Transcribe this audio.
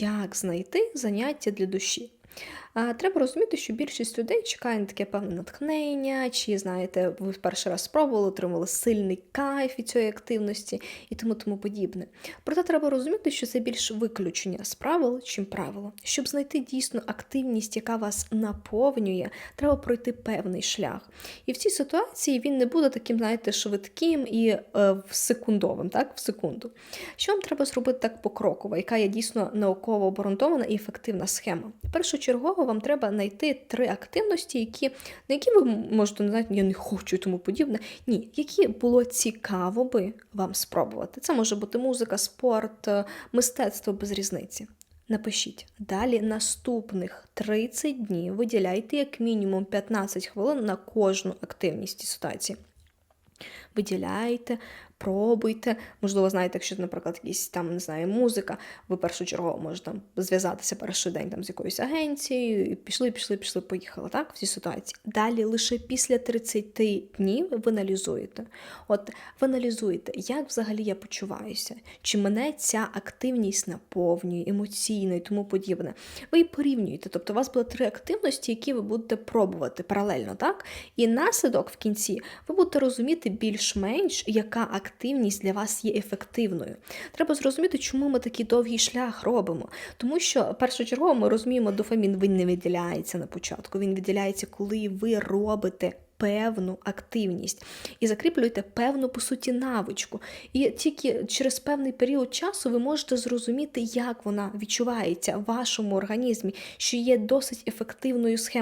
Як знайти заняття для душі? А, Треба розуміти, що більшість людей чекає на таке певне натхнення, чи, знаєте, ви перший раз спробували, отримали сильний кайф від цієї активності і тому тому подібне. Проте треба розуміти, що це більш виключення з правил, чим правило. Щоб знайти дійсно активність, яка вас наповнює, треба пройти певний шлях. І в цій ситуації він не буде таким, знаєте, швидким і е, секундовим, так, в секунду. Що вам треба зробити так покроково, яка є дійсно науково обґрунтована і ефективна схема? Першочергово вам треба знайти три активності, які, на які ви можете знати, я не хочу і тому подібне. Ні, які було цікаво би вам спробувати. Це може бути музика, спорт, е, мистецтво без різниці. Напишіть далі наступних 30 днів виділяйте як мінімум 15 хвилин на кожну активність і ситуації. Виділяйте, пробуйте. Можливо, знаєте, якщо, наприклад, якісь там не знаю, музика, ви першочергово можете там зв'язатися перший день там з якоюсь агенцією, і пішли, пішли, пішли, поїхали. Так, в цій ситуації. Далі лише після 30 днів ви аналізуєте. От ви аналізуєте, як взагалі я почуваюся, чи мене ця активність наповнює емоційно і тому подібне. Ви її порівнюєте. Тобто, у вас буде три активності, які ви будете пробувати паралельно, так? І наслідок в кінці ви будете розуміти більш-менш, яка активність для вас є ефективною. Треба зрозуміти, чому ми такий довгий шлях робимо. Тому що першочергово ми розуміємо, дофамін він не виділяється на початку. Він виділяється, коли ви робите. Певну активність і закріплюєте певну по суті навичку. І тільки через певний період часу ви можете зрозуміти, як вона відчувається в вашому організмі, що є досить ефективною схемою.